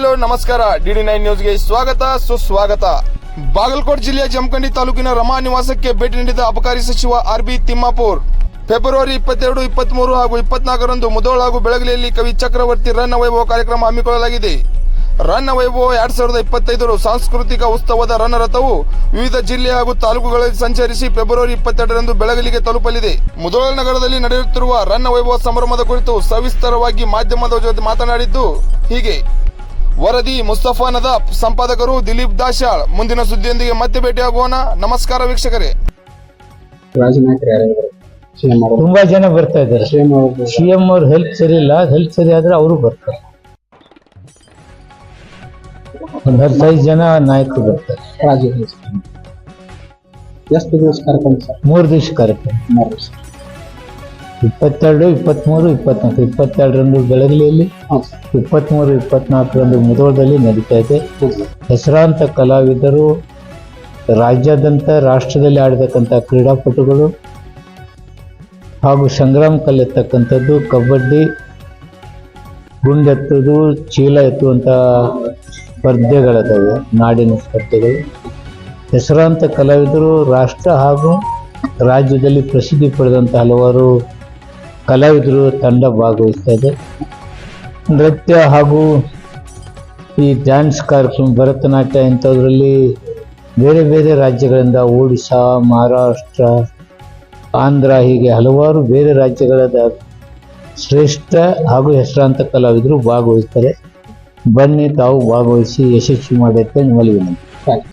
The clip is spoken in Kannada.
ಹಲೋ ನಮಸ್ಕಾರ. ಡಿಡಿ ನೈನ್ ನ್ಯೂಸ್ಗೆ ಸ್ವಾಗತ, ಸುಸ್ವಾಗತ. ಬಾಗಲಕೋಟೆ ಜಿಲ್ಲೆಯ ಜಮಖಂಡಿ ತಾಲೂಕಿನ ರಮಾ ನಿವಾಸಕ್ಕೆ ಭೇಟಿ ನೀಡಿದ ಅಬಕಾರಿ ಸಚಿವ ಆರ್ ಬಿ ತಿಮ್ಮಾಪುರ್. ಫೆಬ್ರವರಿ ಇಪ್ಪತ್ತೆರಡು, ಇಪ್ಪತ್ಮೂರು ಹಾಗೂ ಇಪ್ಪತ್ನಾಲ್ಕರಂದು ಮುದೋಳ ಹಾಗೂ ಬೆಳಗಲಿಯಲ್ಲಿ ಕವಿ ಚಕ್ರವರ್ತಿ ರನ್ನ ವೈಭವ ಕಾರ್ಯಕ್ರಮ ಹಮ್ಮಿಕೊಳ್ಳಲಾಗಿದೆ. ರನ್ನ ವೈಭವ ಎರಡ್ ಸಾವಿರದ ಇಪ್ಪತ್ತೈದರ ಸಾಂಸ್ಕೃತಿಕ ಉತ್ಸವದ ರನ್ ರಥವು ವಿವಿಧ ಜಿಲ್ಲೆ ಹಾಗೂ ತಾಲೂಕುಗಳಲ್ಲಿ ಸಂಚರಿಸಿ ಫೆಬ್ರವರಿ ಇಪ್ಪತ್ತೆರಡರಂದು ಬೆಳಗಲಿಗೆ ತಲುಪಲಿದೆ. ಮುದೋಳ ನಗರದಲ್ಲಿ ನಡೆಯುತ್ತಿರುವ ರನ್ನ ವೈಭವ ಸಂಭ್ರಮದ ಕುರಿತು ಸವಿಸ್ತಾರವಾಗಿ ಮಾಧ್ಯಮದ ಜೊತೆ ಮಾತನಾಡಿದ್ದು ಹೀಗೆ. ವರದಿ ಮುಸ್ತಫಾ ನದಾಫ್ ಸಂಪಾದಕರು ದಿಲೀಪ್ ದಾಶಾಳ್ ಮುಂದಿನ ಸುದ್ದಿಯೊಂದಿಗೆ ಮತ್ತೆ ಭೇಟಿಯಾಗೋಣ. ನಮಸ್ಕಾರ ವೀಕ್ಷಕರೇ. ತುಂಬಾ ಜನ ಬರ್ತಾ ಇದ್ದಾರೆ. ಸಿಎಂ ಅವರು ಅವ್ರ ಹೆಲ್ತ್ ಸರಿ ಇಲ್ಲ. ಹೆಲ್ತ್ ಸರಿ ಆದ್ರೆ ಅವರು ಬರ್ತಾರೆ. ಒಂದ್ ಹದಿನೈದು ಜನ ನಾಯಕರು ಬರ್ತಾರೆ. ಎಷ್ಟು ದಿವಸ ಕಾರ್ಯಕ್ರಮ ಸರ್? ಮೂರು ದಿವಸ ಕಾರ್ಯಕ್ರಮ. ಮೂರು ದಿವಸ. ಇಪ್ಪತ್ತೆರಡು ಇಪ್ಪತ್ತ್ಮೂರು ಇಪ್ಪತ್ನಾಲ್ಕು. ಇಪ್ಪತ್ತೆರಡರಂದು ಬೆಳಗಲಿಯಲ್ಲಿ ಇಪ್ಪತ್ತ್ಮೂರು ಇಪ್ಪತ್ನಾಲ್ಕರಂದು ಮುಧೋಳದಲ್ಲಿ ನಡೀತಾ ಇದೆ. ಹೆಸರಾಂತ ಕಲಾವಿದರು ರಾಜ್ಯಾದ್ಯಂತ ರಾಷ್ಟ್ರದಲ್ಲಿ ಆಡತಕ್ಕಂಥ ಕ್ರೀಡಾಪಟುಗಳು ಹಾಗೂ ಸಂಗ್ರಾಮ ಕಲ್ಲೆತ್ತಕ್ಕಂಥದ್ದು ಕಬಡ್ಡಿ ಗುಂಡೆತ್ತುವುದು ಚೀಲ ಎತ್ತುವಂಥ ಸ್ಪರ್ಧೆಗಳಿದ್ದಾವೆ ನಾಡಿನ ಸ್ಪರ್ಧೆಗಳು. ಹೆಸರಾಂತ ಕಲಾವಿದರು ರಾಷ್ಟ್ರ ಹಾಗೂ ರಾಜ್ಯದಲ್ಲಿ ಪ್ರಸಿದ್ಧಿ ಪಡೆದಂಥ ಹಲವಾರು ಕಲಾವಿದರು ತಂಡ ಭಾಗವಹಿಸ್ತಾ ಇದೆ ನೃತ್ಯ ಹಾಗೂ ಈ ಡ್ಯಾನ್ಸ್ ಕಾರ್ಯಕ್ರಮ, ಭರತನಾಟ್ಯ ಇಂಥದ್ರಲ್ಲಿ ಬೇರೆ ಬೇರೆ ರಾಜ್ಯಗಳಿಂದ ಒಡಿಶಾ, ಮಹಾರಾಷ್ಟ್ರ, ಆಂಧ್ರ ಹೀಗೆ ಹಲವಾರು ಬೇರೆ ರಾಜ್ಯಗಳಾದ ಶ್ರೇಷ್ಠ ಹಾಗೂ ಹೆಸರಾಂತ ಕಲಾವಿದರು ಭಾಗವಹಿಸ್ತಾರೆ. ಬನ್ನಿ ತಾವು ಭಾಗವಹಿಸಿ ಯಶಸ್ವಿ ಮಾಡಿ ಅಂತ ನಿಮ್ಮಲ್ಲಿ ವಿನಂತಿ